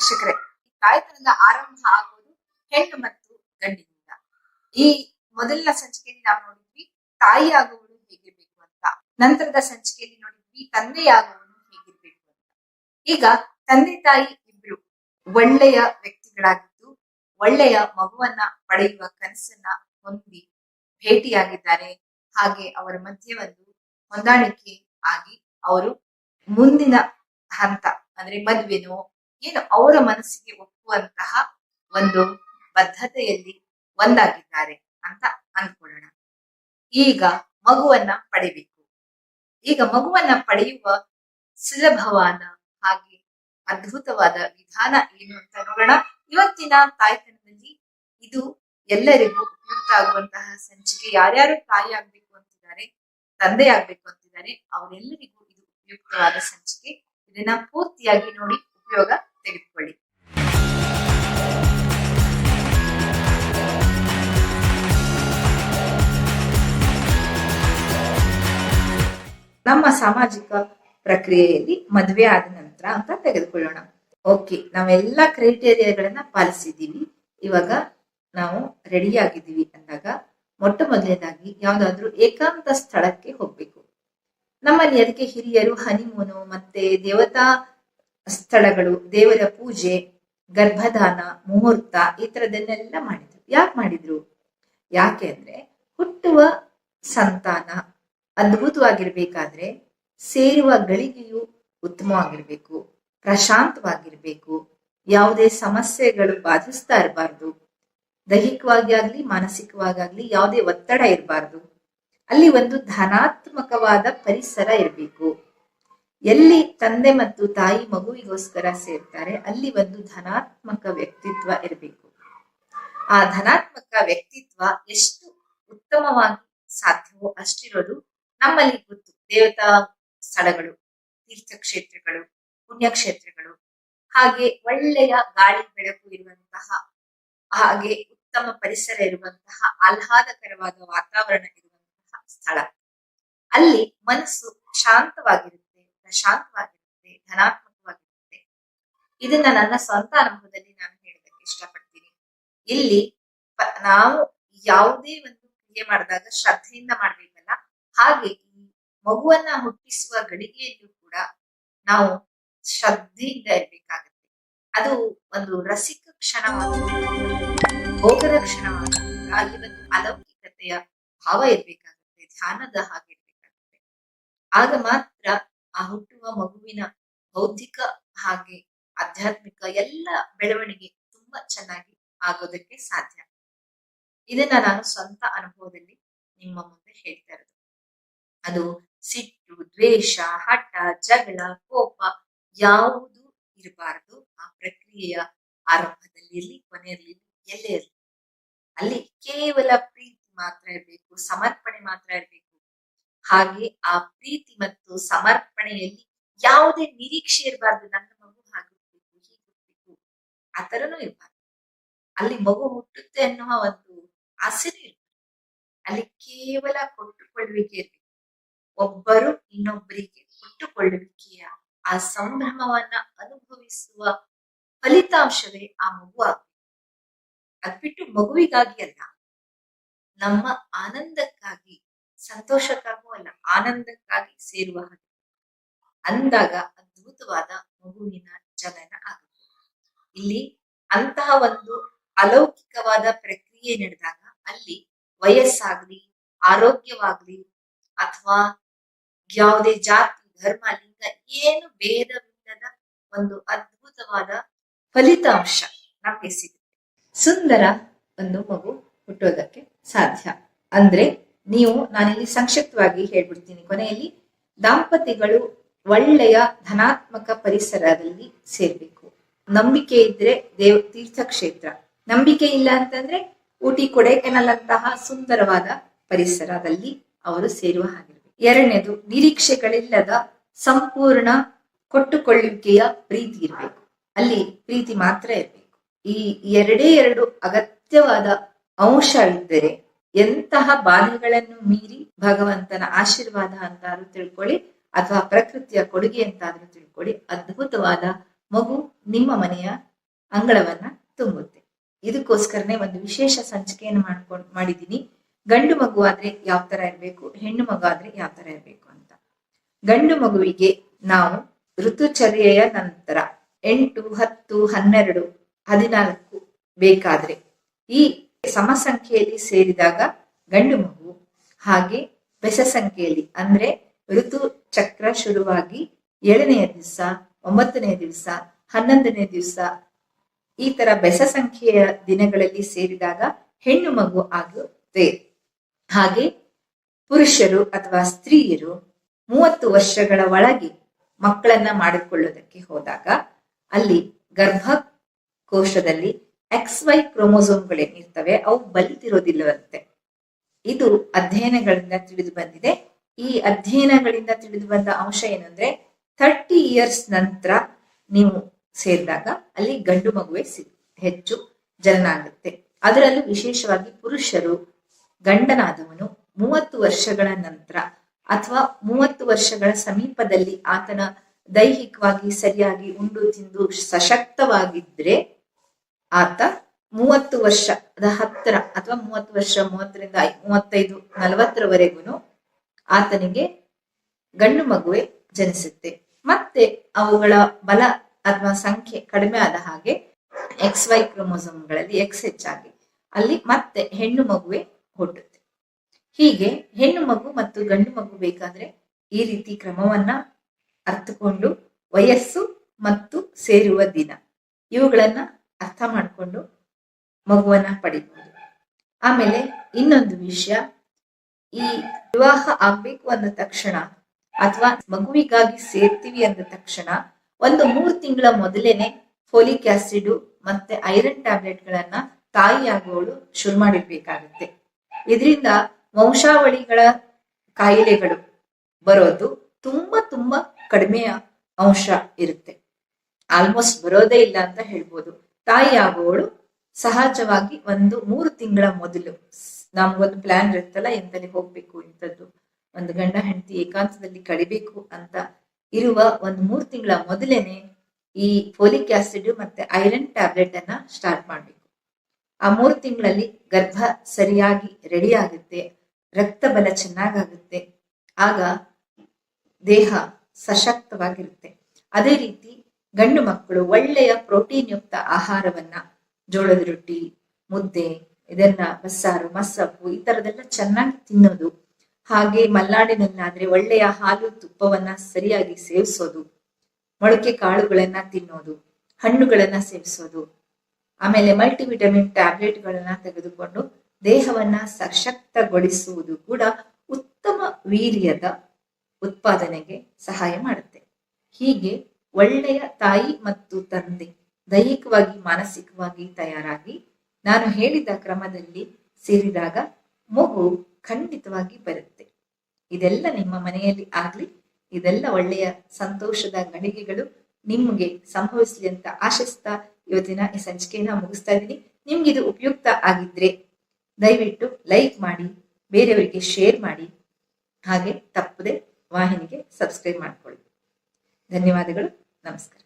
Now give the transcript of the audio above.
ವೀಕ್ಷಕರೇ ತಾಯ್ತನದ ಆರಂಭ ಆಗುವುದು ಹೆಣ್ಣು ಮತ್ತು ಗಂಡಿನಿಂದ. ಈ ಮೊದಲಿನ ಸಂಚಿಕೆಯಲ್ಲಿ ನಾವು ನೋಡಿದ್ವಿ ತಾಯಿ ಆಗುವಳು ಹೇಗಿರ್ಬೇಕು ಅಂತ. ನಂತರದ ಸಂಚಿಕೆಯಲ್ಲಿ ನೋಡಿದ್ವಿ ತಂದೆಯಾಗುವವನು ಹೇಗಿರ್ಬೇಕು ಅಂತ. ಈಗ ತಂದೆ ತಾಯಿ ಇಬ್ರು ಒಳ್ಳೆಯ ವ್ಯಕ್ತಿಗಳಾಗಿದ್ದು, ಒಳ್ಳೆಯ ಮಗುವನ್ನ ಪಡೆಯುವ ಕನಸನ್ನ ಹೊಂದಿ ಭೇಟಿಯಾಗಿದ್ದಾರೆ. ಹಾಗೆ ಅವರ ಮಧ್ಯೆ ಒಂದು ಹೊಂದಾಣಿಕೆ ಆಗಿ ಅವರು ಮುಂದಿನ ಹಂತ, ಅಂದ್ರೆ ಮದ್ವೆನೋ ಏನು ಅವರ ಮನಸ್ಸಿಗೆ ಒಪ್ಪುವಂತಹ ಒಂದು ಬದ್ಧತೆಯಲ್ಲಿ ಒಂದಾಗಿದ್ದಾರೆ ಅಂತ ಅಂದ್ಕೊಳ್ಳೋಣ. ಈಗ ಮಗುವನ್ನ ಪಡಿಬೇಕು. ಈಗ ಮಗುವನ್ನ ಪಡೆಯುವ ಸುಲಭವಾದ ಹಾಗೆ ಅದ್ಭುತವಾದ ವಿಧಾನ ಏನು ಅಂತ ನೋಡೋಣ. ಇವತ್ತಿನ ತಾಯ್ತನದಲ್ಲಿ ಇದು ಎಲ್ಲರಿಗೂ ಉಪಯುಕ್ತ ಆಗುವಂತಹ ಸಂಚಿಕೆ ಯಾರ್ಯಾರು ತಾಯಿ ಆಗ್ಬೇಕು ಅಂತಿದ್ದಾರೆ, ತಂದೆ ಆಗ್ಬೇಕು ಅಂತಿದ್ದಾರೆ, ಅವರೆಲ್ಲರಿಗೂ ಇದು ಉಪಯುಕ್ತವಾದ ಸಂಚಿಕೆ. ಇದನ್ನ ಪೂರ್ತಿಯಾಗಿ ನೋಡಿ ಉಪಯೋಗ ತೆಗೆದುಕೊಳ್ಳಿ. ನಮ್ಮ ಸಾಮಾಜಿಕ ಪ್ರಕ್ರಿಯೆಯಲ್ಲಿ ಮದುವೆ ಆದ ನಂತರ ಅಂತ ತೆಗೆದುಕೊಳ್ಳೋಣ. ಓಕೆ, ನಾವೆಲ್ಲ ಕ್ರೈಟೇರಿಯಾಗಳನ್ನ ಪಾಲಿಸಿದ್ದೀವಿ. ಇವಾಗ ನಾವು ರೆಡಿ ಆಗಿದ್ದೀವಿ ಅಂದಾಗ ಮೊಟ್ಟ ಮೊದಲನೇದಾಗಿ ಯಾವ್ದಾದ್ರು ಏಕಾಂತ ಸ್ಥಳಕ್ಕೆ ಹೋಗ್ಬೇಕು. ನಮ್ಮಲ್ಲಿ ಅದಕ್ಕೆ ಹಿರಿಯರು, ಹನಿಮೂನು ಮತ್ತೆ ದೇವತಾ ಸ್ಥಳಗಳು, ದೇವರ ಪೂಜೆ, ಗರ್ಭಧಾನ, ಮುಹೂರ್ತ, ಈ ತರದನ್ನೆಲ್ಲ ಮಾಡಿದ್ರು. ಯಾಕೆ ಮಾಡಿದ್ರು? ಯಾಕೆ ಅಂದ್ರೆ ಹುಟ್ಟುವ ಸಂತಾನ ಅದ್ಭುತವಾಗಿರ್ಬೇಕಾದ್ರೆ ಸೇರುವ ಗಳಿಗೆಯು ಉತ್ತಮವಾಗಿರ್ಬೇಕು, ಪ್ರಶಾಂತವಾಗಿರ್ಬೇಕು, ಯಾವುದೇ ಸಮಸ್ಯೆಗಳು ಬಾಧಿಸ್ತಾ ಇರಬಾರ್ದು, ದೈಹಿಕವಾಗಿ ಆಗ್ಲಿ, ಮಾನಸಿಕವಾಗಿ ಯಾವುದೇ ಒತ್ತಡ ಇರಬಾರ್ದು, ಅಲ್ಲಿ ಒಂದು ಧನಾತ್ಮಕವಾದ ಪರಿಸರ ಇರಬೇಕು. ಎಲ್ಲಿ ತಂದೆ ಮತ್ತು ತಾಯಿ ಮಗುವಿಗೋಸ್ಕರ ಸೇರ್ತಾರೆ, ಅಲ್ಲಿ ಒಂದು ಧನಾತ್ಮಕ ವ್ಯಕ್ತಿತ್ವ ಇರಬೇಕು. ಆ ಧನಾತ್ಮಕ ವ್ಯಕ್ತಿತ್ವ ಎಷ್ಟು ಉತ್ತಮವಾಗಿ ಸಾಧ್ಯವೋ ಅಷ್ಟಿರೋದು ನಮ್ಮಲ್ಲಿ ಗೊತ್ತು. ದೇವತಾ ಸ್ಥಳಗಳು, ತೀರ್ಥಕ್ಷೇತ್ರಗಳು, ಪುಣ್ಯಕ್ಷೇತ್ರಗಳು, ಹಾಗೆ ಒಳ್ಳೆಯ ಗಾಳಿ, ಬೆಳಕು ಇರುವಂತಹ, ಹಾಗೆ ಉತ್ತಮ ಪರಿಸರ ಇರುವಂತಹ, ಆಹ್ಲಾದಕರವಾದ ವಾತಾವರಣ ಇರುವಂತಹ ಸ್ಥಳ. ಅಲ್ಲಿ ಮನಸ್ಸು ಶಾಂತವಾಗಿರುತ್ತೆ. ಪ್ರಶಾಂತವಾಗಿರುತ್ತೆ ಧನಾತ್ಮಕವಾಗಿರುತ್ತೆ. ಇದನ್ನ ನನ್ನ ಸ್ವಂತ ಅನುಭವದಲ್ಲಿ ನಾನು ಹೇಳೋದಕ್ಕೆ ಇಷ್ಟಪಡ್ತೀನಿ. ಇಲ್ಲಿ ನಾವು ಯಾವುದೇ ಒಂದು ಕ್ರಿಯೆ ಮಾಡಿದಾಗ ಶ್ರದ್ಧೆಯಿಂದ ಮಾಡ್ಬೇಕಲ್ಲ? ಹಾಗೆ ಈ ಮಗುವನ್ನ ಹುಟ್ಟಿಸುವ ಗಳಿಗೆಯಲ್ಲೂ ಕೂಡ ನಾವು ಶ್ರದ್ಧೆಯಿಂದ ಇರ್ಬೇಕಾಗತ್ತೆ. ಅದು ಒಂದು ರಸಿಕ ಕ್ಷಣವಾಗುತ್ತೆ. ಭೋಗದ ಕ್ಷಣವಾಗುತ್ತೆ. ಅಲ್ಲಿ ಒಂದು ಅಲೌಕಿಕತೆಯ ಭಾವ ಇರ್ಬೇಕಾಗುತ್ತೆ. ಧ್ಯಾನದ ಹಾಗೆ ಇರ್ಬೇಕಾಗುತ್ತೆ. ಆಗ ಮಾತ್ರ ಆ ಹುಟ್ಟುವ ಮಗುವಿನ ಬೌದ್ಧಿಕ ಹಾಗೆ ಆಧ್ಯಾತ್ಮಿಕ ಎಲ್ಲ ಬೆಳವಣಿಗೆ ತುಂಬಾ ಚೆನ್ನಾಗಿ ಆಗೋದಕ್ಕೆ ಸಾಧ್ಯ. ಇದನ್ನ ನಾನು ಸ್ವಂತ ಅನುಭವದಲ್ಲಿ ನಿಮ್ಮ ಮುಂದೆ ಹೇಳ್ತಾ ಇರೋದು. ಅದು ಸಿಟ್ಟು, ದ್ವೇಷ, ಹಠ, ಜಗಳ, ಕೋಪ ಯಾವುದು ಇರಬಾರದು. ಆ ಪ್ರಕ್ರಿಯೆಯ ಆರಂಭದಲ್ಲಿ ಇರ್ಲಿ, ಕೊನೆಯಲ್ಲಿ ಎಲ್ಲೇ ಇರಲಿ. ಅಲ್ಲಿ ಕೇವಲ ಪ್ರೀತಿ ಮಾತ್ರ ಇರಬೇಕು, ಸಮರ್ಪಣೆ ಮಾತ್ರ ಇರಬೇಕು. ಹಾಗೆ ಆ ಪ್ರೀತಿ ಮತ್ತು ಸಮರ್ಪಣೆಯಲ್ಲಿ ಯಾವುದೇ ನಿರೀಕ್ಷೆ ಇರಬಾರ್ದು. ನನ್ನ ಮಗು ಹಾಗಿರ್ಬೇಕು ಹೀಗಿರ್ಬೇಕು ಆ ತರನೂ ಇರಬಾರ್ದು. ಅಲ್ಲಿ ಮಗು ಹುಟ್ಟುತ್ತೆ ಅನ್ನುವ ಒಂದು ಆಸೆನೂ ಇರಬಾರ್ದು. ಅಲ್ಲಿ ಕೇವಲ ಕೊಟ್ಟುಕೊಳ್ಳುವಿಕೆ ಇರಬೇಕು. ಒಬ್ಬರು ಇನ್ನೊಬ್ಬರಿಗೆ ಕೊಟ್ಟುಕೊಳ್ಳುವಿಕೆಯ ಆ ಸಂಭ್ರಮವನ್ನ ಅನುಭವಿಸುವ ಫಲಿತಾಂಶವೇ ಆ ಮಗು ಆಗ್ಬೇಕು. ಅದ್ಬಿಟ್ಟು ಮಗುವಿಗಾಗಿ ಅಲ್ಲ, ನಮ್ಮ ಆನಂದಕ್ಕಾಗಿ ಸಂತೋಷಕ್ಕಾಗೂ ಅಲ್ಲ ಆನಂದಕ್ಕಾಗಿ ಸೇರುವ ಹಾಗೆ. ಅಂದಾಗ ಅದ್ಭುತವಾದ ಮಗುವಿನ ಜನನ ಆಗುತ್ತೆ. ಇಲ್ಲಿ ಅಂತಹ ಒಂದು ಅಲೌಕಿಕವಾದ ಪ್ರಕ್ರಿಯೆ ನಡೆದಾಗ ಅಲ್ಲಿ ವಯಸ್ಸಾಗ್ಲಿ, ಆರೋಗ್ಯವಾಗ್ಲಿ, ಅಥವಾ ಯಾವುದೇ ಜಾತಿ, ಧರ್ಮ, ಲಿಂಗ, ಏನು ಭೇದವಿಲ್ಲದ ಒಂದು ಅದ್ಭುತವಾದ ಫಲಿತಾಂಶ ನಮಗೆ ಸಿಗುತ್ತೆ. ಸುಂದರ ಒಂದು ಮಗು ಹುಟ್ಟೋದಕ್ಕೆ ಸಾಧ್ಯ. ಅಂದ್ರೆ ನೀವು ನಾನಿಲ್ಲಿ ಸಂಕ್ಷಿಪ್ತವಾಗಿ ಹೇಳ್ಬಿಡ್ತೀನಿ. ಕೊನೆಯಲ್ಲಿ ದಾಂಪತ್ಯಗಳು ಒಳ್ಳೆಯ ಧನಾತ್ಮಕ ಪರಿಸರದಲ್ಲಿ ಸೇರ್ಬೇಕು. ನಂಬಿಕೆ ಇದ್ರೆ ದೇವ ತೀರ್ಥಕ್ಷೇತ್ರ. ನಂಬಿಕೆ ಇಲ್ಲ ಅಂತಂದ್ರೆ ಊಟಿ ಕೊಡೈಕೆನಲ್ ಅಂತಹ ಸುಂದರವಾದ ಪರಿಸರದಲ್ಲಿ ಅವರು ಸೇರುವ ಹಾಗಿರ್ಬೇಕು. ಎರಡನೇದು, ನಿರೀಕ್ಷೆಗಳಿಲ್ಲದ ಸಂಪೂರ್ಣ ಕೊಟ್ಟುಕೊಳ್ಳುವಿಕೆಯ ಪ್ರೀತಿ ಇರಬೇಕು. ಅಲ್ಲಿ ಪ್ರೀತಿ ಮಾತ್ರ ಇರಬೇಕು. ಈ ಎರಡೇ ಎರಡು ಅಗತ್ಯವಾದ ಅಂಶವಿದ್ದರೆ ಎಂತಹ ಬಾಧೆಗಳನ್ನು ಮೀರಿ ಭಗವಂತನ ಆಶೀರ್ವಾದ ಅಂತಾದ್ರೂ ತಿಳ್ಕೊಳ್ಳಿ ಅಥವಾ ಪ್ರಕೃತಿಯ ಕೊಡುಗೆ ಅಂತಾದ್ರೂ ತಿಳ್ಕೊಳ್ಳಿ, ಅದ್ಭುತವಾದ ಮಗು ನಿಮ್ಮ ಮನೆಯ ಅಂಗಳವನ್ನ ತುಂಬುತ್ತೆ. ಇದಕ್ಕೋಸ್ಕರನೇ ಒಂದು ವಿಶೇಷ ಸಂಚಿಕೆಯನ್ನು ಮಾಡ್ಕೊಂಡು, ಮಾಡಿದ್ದೀನಿ. ಗಂಡು ಮಗು ಆದ್ರೆ ಯಾವ ತರ ಇರಬೇಕು, ಹೆಣ್ಣು ಮಗು ಆದ್ರೆ ಯಾವ ತರ ಇರಬೇಕು ಅಂತ. ಗಂಡು ಮಗುವಿಗೆ ನಾವು ಋತುಚರ್ಯೆಯ ನಂತರ ಎಂಟು, ಹತ್ತು, ಹನ್ನೆರಡು, ಹದಿನಾಲ್ಕು ಬೇಕಾದ್ರೆ ಈ ಸಮಸಂಖ್ಯೆಯಲ್ಲಿ ಸೇರಿದಾಗ ಗಂಡು ಮಗು, ಹಾಗೆ ಬೆಸ ಸಂಖ್ಯೆಯಲ್ಲಿ ಅಂದ್ರೆ ಋತು ಚಕ್ರ ಶುರುವಾಗಿ ಏಳನೆಯ ದಿವಸ ಒಂಬತ್ತನೇ ದಿವಸ ಹನ್ನೊಂದನೇ ದಿವಸ ಈ ತರ ಬೆಸ ಸಂಖ್ಯೆಯ ದಿನಗಳಲ್ಲಿ ಸೇರಿದಾಗ ಹೆಣ್ಣು ಮಗು ಆಗುತ್ತೆ. ಹಾಗೆ ಪುರುಷರು ಅಥವಾ ಸ್ತ್ರೀಯರು ಮೂವತ್ತು ವರ್ಷಗಳ ಒಳಗೆ ಮಕ್ಕಳನ್ನ ಮಾಡಿಕೊಳ್ಳೋದಕ್ಕೆ ಹೋದಾಗ ಅಲ್ಲಿ ಗರ್ಭ ಕೋಶದಲ್ಲಿ ಎಕ್ಸ್ ವೈ ಕ್ರೋಮೋಸೋಮ್ಗಳೇನಿರ್ತವೆ ಅವು ಬಲಿತಿರೋದಿಲ್ಲವಂತೆ ಇದು ಅಧ್ಯಯನಗಳಿಂದ ತಿಳಿದು ಬಂದಿದೆ. ಈ ಅಧ್ಯಯನಗಳಿಂದ ತಿಳಿದು ಬಂದ ಅಂಶ ಏನಂದ್ರೆ ಥರ್ಟಿ ಇಯರ್ಸ್ ನಂತರ ನೀವು ಸೇರಿದಾಗ ಅಲ್ಲಿ ಗಂಡು ಮಗುವೆ ಹೆಚ್ಚು ಜನನ ಆಗುತ್ತೆ ಅದರಲ್ಲೂ ವಿಶೇಷವಾಗಿ ಪುರುಷರು, ಗಂಡನಾದವನು ಮೂವತ್ತು ವರ್ಷಗಳ ನಂತರ ಅಥವಾ ಮೂವತ್ತು ವರ್ಷಗಳ ಸಮೀಪದಲ್ಲಿ ಆತನ ದೈಹಿಕವಾಗಿ ಸರಿಯಾಗಿ ಉಂಡು ತಿಂದು ಸಶಕ್ತವಾಗಿದ್ರೆ ಆತ ಮೂವತ್ತು ವರ್ಷದ ಹತ್ತರ ಅಥವಾ ಮೂವತ್ತು ವರ್ಷ ಮೂವತ್ತರಿಂದ ಮೂವತ್ತೈದು ನಲವತ್ತರವರೆಗೂ ಆತನಿಗೆ ಗಂಡು ಮಗುವೆ ಜನಿಸುತ್ತೆ. ಮತ್ತೆ ಅವುಗಳ ಬಲ ಅಥವಾ ಸಂಖ್ಯೆ ಕಡಿಮೆ ಆದ ಹಾಗೆ ಎಕ್ಸ್ ವೈ ಕ್ರೋಮೋಸೋಮ್ಗಳಲ್ಲಿ ಎಕ್ಸ್ ಹೆಚ್ಚಾಗಿ ಅಲ್ಲಿ ಮತ್ತೆ ಹೆಣ್ಣು ಮಗುವೆ ಹುಟ್ಟುತ್ತೆ. ಹೀಗೆ ಹೆಣ್ಣು ಮಗು ಮತ್ತು ಗಂಡು ಮಗು ಬೇಕಾದ್ರೆ ಈ ರೀತಿ ಕ್ರಮವನ್ನ ಅರ್ಥಕೊಂಡು ವಯಸ್ಸು ಮತ್ತು ಸೇರುವ ದಿನ. ಇವುಗಳನ್ನ ಅರ್ಥ ಮಾಡಿಕೊಂಡು ಮಗುವನ್ನ ಪಡಿಬಹುದು ಆಮೇಲೆ ಇನ್ನೊಂದು ವಿಷಯ, ಈ ವಿವಾಹ ಆಗ್ಬೇಕು ಅಂದ ತಕ್ಷಣ ಅಥವಾ ಮಗುವಿಗಾಗಿ ಸೇರ್ತೀವಿ ಅಂದ ತಕ್ಷಣ ಒಂದು ಮೂರು ತಿಂಗಳ ಮೊದಲೇನೆ ಫೋಲಿಕ್ ಆಸಿಡ್ ಮತ್ತೆ ಐರನ್ ಟ್ಯಾಬ್ಲೆಟ್ ಗಳನ್ನ ತಾಯಿಯಾಗುವವಳು ಶುರು ಮಾಡಿರ್ಬೇಕಾಗುತ್ತೆ. ಇದರಿಂದ ವಂಶಾವಳಿಗಳ ಕಾಯಿಲೆಗಳು ಬರೋದು ತುಂಬಾ ತುಂಬಾ ಕಡಿಮೆಯ ಅಂಶ ಇರುತ್ತೆ. ಆಲ್ಮೋಸ್ಟ್ ಬರೋದೇ ಇಲ್ಲ ಅಂತ ಹೇಳ್ಬೋದು. ತಾಯಿ ಆಗುವವಳು ಸಹಜವಾಗಿ ಒಂದು ಮೂರು ತಿಂಗಳ ಮೊದಲು. ನಮ್ಗೊಂದು ಪ್ಲಾನ್ ಇರುತ್ತಲ್ಲ, ಎಂತಲ್ಲಿ ಹೋಗ್ಬೇಕು ಇಂಥದ್ದು. ಒಂದು ಗಂಡ ಹೆಂಡತಿ ಏಕಾಂತದಲ್ಲಿ ಕಳಿಬೇಕು ಅಂತ ಇರುವ ಒಂದು ಮೂರು ತಿಂಗಳ ಮೊದಲೇನೆ ಈ ಫೋಲಿಕ್ ಆಸಿಡ್ ಮತ್ತೆ ಐರನ್ ಟ್ಯಾಬ್ಲೆಟ್ ಅನ್ನ ಸ್ಟಾರ್ಟ್ ಮಾಡ್ಬೇಕು. ಆ ಮೂರು ತಿಂಗಳಲ್ಲಿ ಗರ್ಭ ಸರಿಯಾಗಿ ರೆಡಿ ಆಗುತ್ತೆ, ರಕ್ತ ಬಲ ಚೆನ್ನಾಗಾಗುತ್ತೆ, ಆಗ ದೇಹ ಸಶಕ್ತವಾಗಿರುತ್ತೆ. ಅದೇ ರೀತಿ ಗಂಡು ಮಕ್ಕಳು ಒಳ್ಳೆಯ ಪ್ರೋಟೀನ್ ಯುಕ್ತ ಆಹಾರವನ್ನ, ಜೋಳದ ರೊಟ್ಟಿ, ಮುದ್ದೆ, ಇದನ್ನ ಬಸ್ಸಾರು, ಮಸ್ಸಪ್ಪು, ಈ ತರದೆಲ್ಲ ಚೆನ್ನಾಗಿ ತಿನ್ನೋದು. ಹಾಗೆ ಮಲ್ನಾಡಿನಲ್ಲಾದ್ರೆ ಒಳ್ಳೆಯ ಹಾಲು ತುಪ್ಪವನ್ನ ಸರಿಯಾಗಿ ಸೇವಿಸೋದು. ಮೊಳಕೆ ಕಾಳುಗಳನ್ನ ತಿನ್ನೋದು. ಹಣ್ಣುಗಳನ್ನ ಸೇವಿಸೋದು. ಆಮೇಲೆ ಮಲ್ಟಿವಿಟಮಿನ್ ಟ್ಯಾಬ್ಲೆಟ್ಗಳನ್ನ ತೆಗೆದುಕೊಂಡು ದೇಹವನ್ನ ಸಶಕ್ತಗೊಳಿಸುವುದು ಕೂಡ ಉತ್ತಮ ವೀರ್ಯದ ಉತ್ಪಾದನೆಗೆ ಸಹಾಯ ಮಾಡುತ್ತೆ. ಹೀಗೆ ಒಳ್ಳೆಯ ತಾಯಿ ಮತ್ತು ತಂದೆ ದೈಹಿಕವಾಗಿ, ಮಾನಸಿಕವಾಗಿ ತಯಾರಾಗಿ ನಾನು ಹೇಳಿದ ಕ್ರಮದಲ್ಲಿ ಸೇರಿದಾಗ ಮಗು ಖಂಡಿತವಾಗಿ ಬರುತ್ತೆ. ಇದೆಲ್ಲ ನಿಮ್ಮ ಮನೆಯಲ್ಲಿ ಆಗ್ಲಿ, ಇದೆಲ್ಲ ಒಳ್ಳೆಯ ಸಂತೋಷದ ಗಳಿಗೆಗಳು ನಿಮಗೆ ಸಂಭವಿಸಲಿ ಅಂತ ಆಶಿಸ್ತಾ ಇವತ್ತಿನ ಈ ಸಂಚಿಕೆಯನ್ನ ಮುಗಿಸ್ತಾ ಇದ್ದೀನಿ. ನಿಮ್ಗೆ ಇದು ಉಪಯುಕ್ತ ಆಗಿದ್ರೆ ದಯವಿಟ್ಟು ಲೈಕ್ ಮಾಡಿ, ಬೇರೆಯವರಿಗೆ ಶೇರ್ ಮಾಡಿ. ಹಾಗೆ ತಪ್ಪದೆ ವಾಹಿನಿಗೆ ಸಬ್ಸ್ಕ್ರೈಬ್ ಮಾಡ್ಕೊಳ್ಳಿ. ಧನ್ಯವಾದಗಳು. ನಮಸ್ಕಾರ.